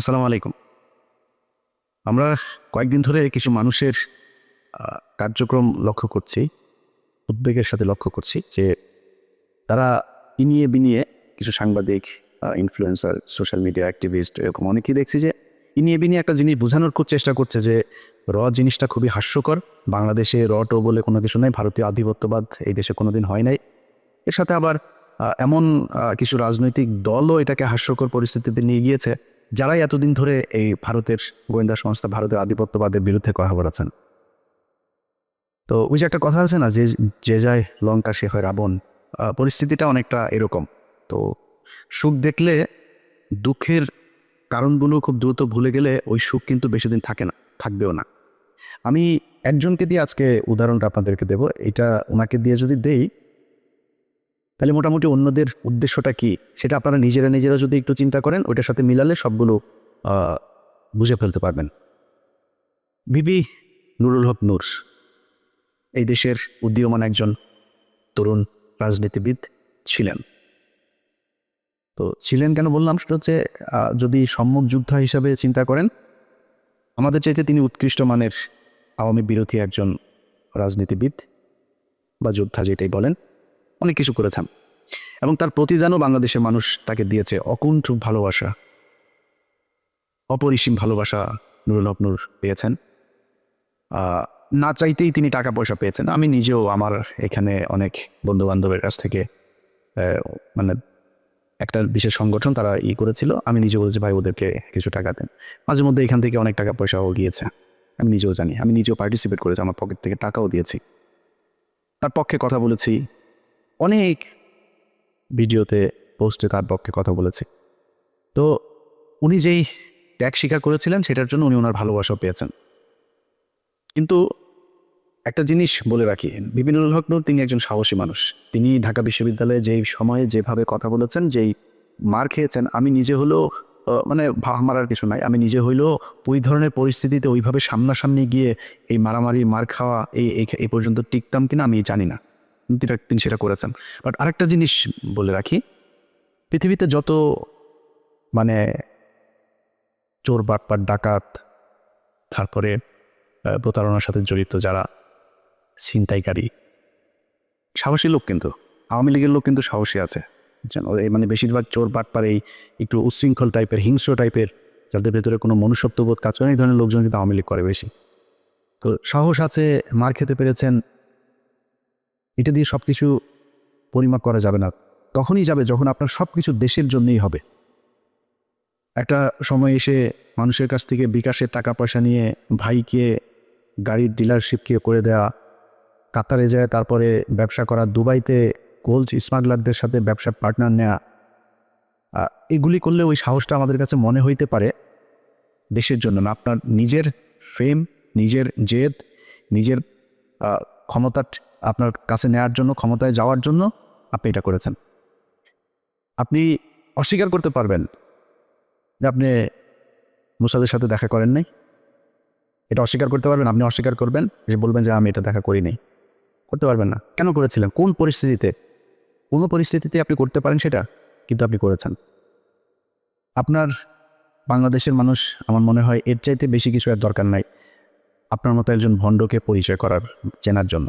আসসালামু আলাইকুম। আমরা কয়েকদিন ধরে কিছু মানুষের কার্যক্রম লক্ষ্য করছি, উদ্বেগের সাথে লক্ষ্য করছি যে তারা ইনিয়ে বিনিয়ে কিছু সাংবাদিক ইনফ্লুয়েন্সার সোশ্যাল মিডিয়া অ্যাক্টিভিস্ট এরকম অনেকেই দেখছি যে ইনিয়ে বিনিয়ে একটা জিনিস বোঝানোর খুব চেষ্টা করছে যে র জিনিসটা খুবই হাস্যকর। বাংলাদেশে র টো বলে কোনো কিছু নেই, ভারতীয় আধিপত্যবাদ এই দেশে কোনোদিন হয় নাই। এর সাথে আবার এমন কিছু রাজনৈতিক দলও এটাকে হাস্যকর পরিস্থিতিতে নিয়ে গিয়েছে। যারাই এতদিন ধরে এই ভারতের গোয়েন্দা সংস্থা ভারতের আধিপত্যবাদের বিরুদ্ধে কথা বলেছেন। তো ওই যে একটা কথা আছে না, যে যে যায় লঙ্কা সে হয় রাবণ পরিস্থিতিটা অনেকটা এরকম। তো সুখ দেখলে দুঃখের কারণগুলো খুব দ্রুত ভুলে গেলে ওই সুখ কিন্তু বেশি দিন থাকে না, থাকবেও না। আমি একজনকে দিয়ে আজকে উদাহরণটা আপনাদেরকে দেব। এটা ওনাকে দিয়ে যদি দেই তাহলে মোটামুটি অন্যদের উদ্দেশ্যটা কি? সেটা আপনারা নিজেরা নিজেরা যদি একটু চিন্তা করেন, ওইটার সাথে মিলালে সবগুলো বুঝে ফেলতে পারবেন। বিবি নুরুল হক নূর, এই দেশের উদীয়মান একজন তরুণ রাজনীতিবিদ ছিলেন। তো ছিলেন কেন বললাম? সেটা হচ্ছে যদি সম্মুখ যোদ্ধা হিসাবে চিন্তা করেন, আমাদের চাইতে তিনি উৎকৃষ্ট মানের আওয়ামী বিরোধী একজন রাজনীতিবিদ বা যোদ্ধা যেটাই বলেন অনেক কিছু করেছেন। এবং তার প্রতিদানও বাংলাদেশের মানুষ তাকে দিয়েছে। অকুণ্ঠ ভালোবাসা, অপরিসীম ভালোবাসা নুরুল হক নূর পেয়েছেন। না চাইতেই তিনি টাকা পয়সা পেয়েছেন। আমি নিজেও আমার এখানে অনেক বন্ধু বান্ধবের কাছ থেকে মানে একটা বিশেষ সংগঠন তারা ই করেছিল। আমি নিজে বলেছি, ভাই, ওদেরকে কিছু টাকা দেন। মাঝে মধ্যে এখান থেকে অনেক টাকা পয়সাও গিয়েছে। আমি নিজেও জানি, আমি নিজেও পার্টিসিপেট করেছি, আমার পকেট থেকে টাকাও দিয়েছি। তার পক্ষে কথা বলেছি অনেক ভিডিওতে, পোস্টে তার পক্ষে কথা বলেছি। তো উনি যেই ত্যাগ স্বীকার করেছিলেন, সেটার জন্য উনি ওনার ভালোবাসাও পেয়েছেন। কিন্তু একটা জিনিস বলে রাখি বিপিনুল হক তিনি একজন সাহসী মানুষ। তিনি ঢাকা বিশ্ববিদ্যালয়ে যেই সময়ে যেভাবে কথা বলেছেন, যেই মার খেয়েছেন, আমি নিজে হলেও মানে ভাহ মারার কিছু নাই। আমি নিজে হইলেও ওই ধরনের পরিস্থিতিতে ওইভাবে সামনাসামনি গিয়ে এই মারামারি, মার খাওয়া এই, এই- পর্যন্ত টিকতাম কিনা আমি জানি না। তিনি- সেটা করেছেন। বাট আরেকটা জিনিস বলে রাখি, পৃথিবীতে যত মানে চোর, বাটপাট, ডাকাত, তারপরে প্রতারণার সাথে জড়িত যারা ছিনতাইকারী, সাহসী লোক কিন্তু, আওয়ামী লীগের লোক কিন্তু সাহসী আছে। মানে বেশিরভাগ চোর বাটপার এই একটু উচ্ছৃঙ্খল টাইপের হিংস্র টাইপের যাদের ভেতরে কোনো মনুষ্যত্ববোধ কাজ করে এই ধরনের লোকজন কিন্তু আওয়ামী লীগ করে বেশি। তো সাহস আছে, মার খেতে পেরেছেন এটা দিয়ে সব কিছু পরিমাপ করা যাবে না। তখনই যাবে যখন আপনার সব কিছু দেশের জন্যই হবে। একটা সময় এসে মানুষের কাছ থেকে বিকাশের টাকা পয়সা নিয়ে ভাইকে গাড়ির ডিলারশিপকে করে দেয়া কাতারে যায় তারপরে ব্যবসা করা দুবাইতে গোল্ড স্মাগলারদের সাথে ব্যবসার পার্টনার নেয়া এগুলি করলে ওই সাহসটা আমাদের কাছে মনে হইতে পারে দেশের জন্য না। আপনার নিজের ফেম নিজের জেদ নিজের আহ, ক্ষমতা আপনার কাছে নেওয়ার জন্য, ক্ষমতায় যাওয়ার জন্য আপনি এটা করেছেন। আপনি অস্বীকার করতে পারবেন যে আপনি মুসাদের সাথে দেখা করেন নাই। এটা অস্বীকার করতে পারবেন, আপনি অস্বীকার করবেন যে বলবেন যে আমি এটা দেখা করি নাই। করতে পারবেন না। কেন করেছিলেন? কোন পরিস্থিতিতে? কোনো পরিস্থিতিতে আপনি করতে পারেন সেটা কিন্তু আপনি করেছেন। আপনার বাংলাদেশের মানুষ আমার মনে হয় এর চাইতে বেশি কিছু আর দরকার নাই। আপনার মতো একজন ভণ্ডকে পরিচয় করার, চেনার জন্য।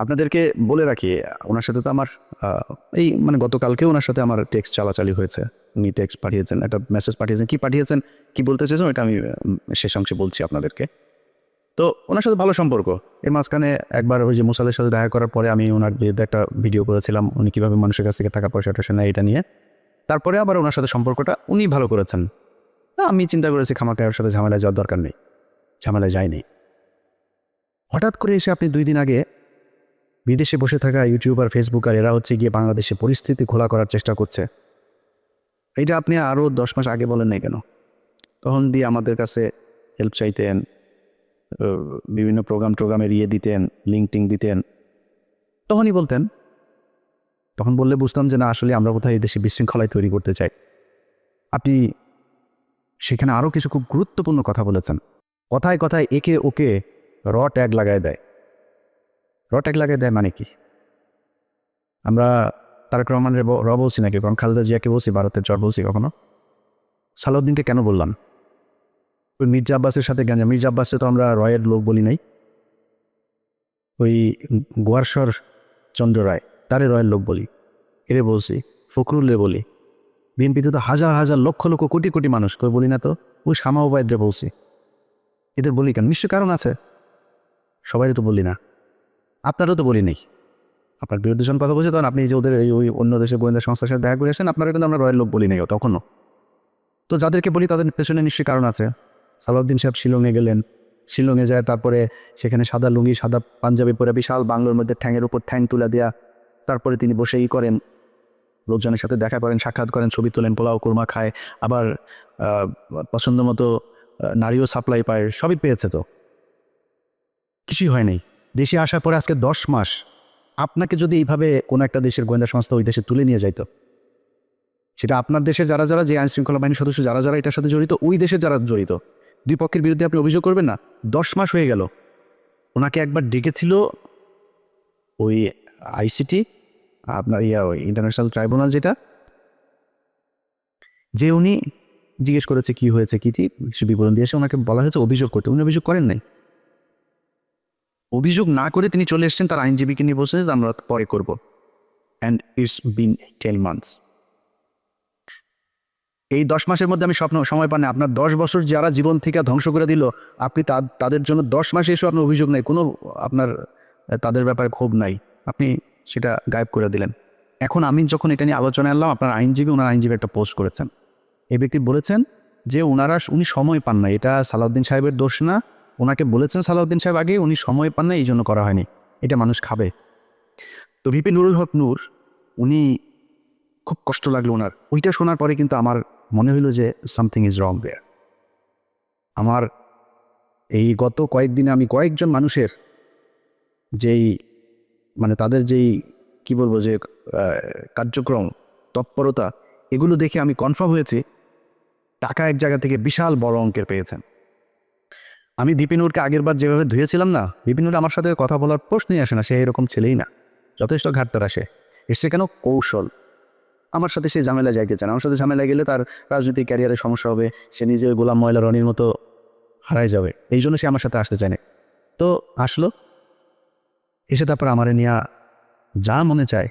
আপনাদেরকে বলে রাখি, ওনার সাথে তো আমার এই মানে গতকালকে ওনার সাথে আমার টেক্সট চালাচালি হয়েছে। উনি টেক্সট পাঠিয়েছেন, একটা মেসেজ পাঠিয়েছেন, কি পাঠিয়েছেন? কি বলতে চেয়েছেন এটা আমি শেষ অংশে বলছি আপনাদেরকে। তো ওনার সাথে ভালো সম্পর্ক। এর মাঝখানে একবার ওই যে মুসালের সাথে দেখা করার পরে আমি ওনার বিরুদ্ধে একটা ভিডিও করেছিলাম। উনি কীভাবে মানুষের কাছ থেকে টাকা পয়সা টয়সা নেয় এটা নিয়ে। তারপরে আবার ওনার সাথে সম্পর্কটা উনি ভালো করেছেন। আমি চিন্তা করেছি খামাকা ওর সাথে ঝামেলায় যাওয়ার দরকার নেই। ঝামেলায় যায়নি। হঠাৎ করে এসে আপনি দুই দিন আগে বিদেশে বসে থাকা ইউটিউবার ফেসবুকার এরা হচ্ছে গিয়ে বাংলাদেশে পরিস্থিতি খোলা করার চেষ্টা করছে। এটা আপনি আরও দশ মাস আগে বলেন নাই কেন? তখন দিয়ে আমাদের কাছে হেল্প চাইতেন বিভিন্ন প্রোগ্রাম টোগ্রামের ইয়ে দিতেন লিঙ্ক টিঙ্ক দিতেন। তখনই বলতেন, তখন বললে বুঝতাম যে না, আসলে আমরা কোথায় এই দেশে বিশৃঙ্খলায় তৈরি করতে চাই। আপনি সেখানে আরও কিছু খুব গুরুত্বপূর্ণ কথা বলেছেন। কথায় কথায় একে ওকে র ট্যাগ লাগায় দেয়। র ট্যাগ লাগায় দেয় মানে কি? আমরা তারক রহমানের ব- র বলছি নাকি? কারণ খালেদা জিয়াকে বলছি, ভারতের জ্বর বলছি কখনো? সালাউদ্দিনকে কেন বললাম? ওই মির্জা আব্বাসের সাথে গেঞ্জা মির্জা আব্বাসকে তো আমরা রয়ের লোক বলি নাই। ওই গোয়ারসর চন্দ্র রায়, তারে রয়ের লোক বলি। এরে বলছি, ফখরুলরে বলি। বিএনপিতে তো হাজার হাজার লক্ষ লক্ষ কোটি কোটি মানুষ, কই বলি না তো? ওই শামা ওবায়দরে বলছি। এদের বলি কেন? নিশ্চয় কারণ আছে। সবাই তো বলি না। আপনারও তো বলি নেই। আপনার বিরুদ্ধে যখন কথা বলছে তখন আপনি যে ওদের ওই অন্য দেশের গোয়েন্দা সংস্থার সাথে দেখা করে আসেন, আপনারা কিন্তু আমরা রয়ের লোক বলি নাই তখনও তো যাদেরকে বলি তাদের পেছনে নিশ্চয়ই কারণ আছে। সালাউদ্দিন সাহেব শিলংয়ে গেলেন। শিলংয়ে যায়, তারপরে সেখানে সাদা লুঙ্গি, সাদা পাঞ্জাবি পরে বিশাল বাংলোর মধ্যে ঠ্যাঙের উপর ঠ্যাং তুলে দেয়া, তারপরে তিনি বসেই করেন। লোকজনের সাথে দেখা করেন, সাক্ষাৎ করেন, ছবি তোলেন, পোলাও, কোরমা খায়, আবার পছন্দ মতো নারীও সাপ্লাই পায়, সবই পেয়েছে তো। কিছুই হয় নাই। দেশে আসার পরে আজকে দশ মাস আপনাকে যদি এইভাবে কোনো একটা দেশের গোয়েন্দা সংস্থা ওই দেশে তুলে নিয়ে যাইতো, সেটা আপনার দেশে যারা যারা যে আইন শৃঙ্খলা বাহিনীর সদস্য যারা যারা এটার সাথে জড়িত, ওই দেশে যারা জড়িত, দুই পক্ষের বিরুদ্ধে আপনি অভিযোগ করবেন না? দশ মাস হয়ে গেল। ওনাকে একবার ডেকেছিল ওই আইসিটি, আপনার ইয়া, ওই ইন্টারন্যাশনাল ট্রাইব্যুনাল যেটা, যে উনি জিজ্ঞেস করেছে কি হয়েছে, কি কি কিছু বিবরণ দিয়েছে, ওনাকে বলা হয়েছে অভিযোগ করতে। উনি অভিযোগ করেন নাই। অভিযোগ না করে তিনি চলে এসেছেন, তার আইনজীবীকে নিয়ে বসে আমরা পরে করব। And it's been ten months এই দশ মাসের মধ্যে আমি স্বপ্ন, সময় পান। আপনার দশ বছর যারা জীবন থেকে ধ্বংস করে দিল, আপনি তাদের জন্য দশ মাসে এসে আপনার অভিযোগ নাই। কোনো আপনার তাদের ব্যাপারে ক্ষোভ নাই। আপনি সেটা গায়েব করে দিলেন। এখন আমি যখন এটা নিয়ে আলোচনা আনলাম আপনার আইনজীবী, ওনার আইনজীবী একটা পোস্ট করেছেন। এই ব্যক্তি বলেছেন যে ওনারা উনি সময় পান না এটা সালাউদ্দিন সাহেবের দোষ না ওনাকে বলেছেন সালাউদ্দিন সাহেব আগে, উনি সময় পান না এই জন্য করা হয়নি। এটা মানুষ খাবে। তো ভিপি নুরুল হক নূর, উনি খুব কষ্ট লাগল ওনার। ওইটা শোনার পরে কিন্তু আমার মনে হইল যে সামথিং ইজ রং দেয়ার আমার এই গত কয়েকদিনে আমি কয়েকজন মানুষের যেই মানে তাদের যেই, কি বলব যে কার্যক্রম, তৎপরতা, এগুলো দেখে আমি কনফার্ম হয়েছি। টাকা এক জায়গা থেকে বিশাল বড় অঙ্কের পেয়েছেন। আমি দীপিনুরকে আগের বার যেভাবে ধুয়েছিলাম না, দীপিনুর আমার সাথে কথা বলার প্রশ্নই আসে না, সে এরকম ছেলেই না। যথেষ্ট ঘাটতার আসে। এসছে কেন? কৌশল। আমার সাথে সে ঝামেলা যাইতে চান আমার সাথে ঝামেলা গেলে তার রাজনৈতিক ক্যারিয়ারে সমস্যা হবে, সে নিজে গোলাম ময়লা রনির মতো হারাই যাবে। এই জন্য সে আমার সাথে আসতে চায় তো আসলো। এসে তারপর আমারে নিয়ে যা মনে চায়,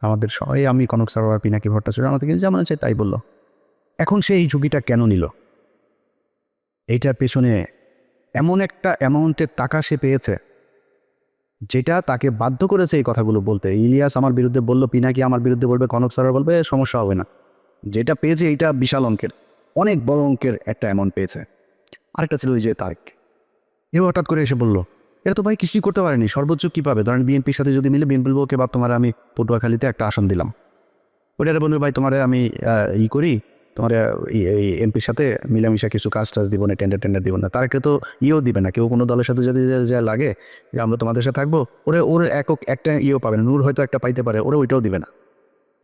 আমাদের সবাই, আমি, কনক সারোয়ার পিনাকি, ভট্টাচার্য, আমাদের যা মনে চায় তাই বলল। এখন সে এই ঝুঁকিটা কেন নিল? এইটার পেছনে এমন একটা অ্যামাউন্টের টাকা সে পেয়েছে, যেটা তাকে বাধ্য করেছে এই কথাগুলো বলতে। ইলিয়াস আমার বিরুদ্ধে বলল, পিনাকি আমার বিরুদ্ধে বলবে, কনক সারোয়ার বলবে, সমস্যা হবে না। যেটা পেয়েছে এইটা বিশাল অঙ্কের, অনেক বড় অঙ্কের একটা অ্যামাউন্ট পেয়েছে। আরেকটা ছিল ওই যে তারেক এও হঠাৎ করে এসে বলল, এরা তো ভাই কিছুই করতে পারেনি, সর্বোচ্চ কী পাবে? ধরেন বিএনপির সাথে যদি মিলে, বিএনপি বলব বা তোমার আমি পটুয়াখালীতে একটা আসন দিলাম। ওটা বলবে, ভাই তোমারে আমি ই করি তোমার এমপির সাথে মিলামিশা কিছু কাজ টাজ দিব না টেন্ডার টেন্ডার দিব না। তারকে তো ইয়েও দিবে না, কেউ কোনো দলের সাথে যদি যা লাগে যে আমরা তোমাদের সাথে থাকব, ওরে, ওর একক একটা ইয়েও পাবে না, নূর হয়তো একটা পাইতে পারে, ওরা ওইটাও দিবে না।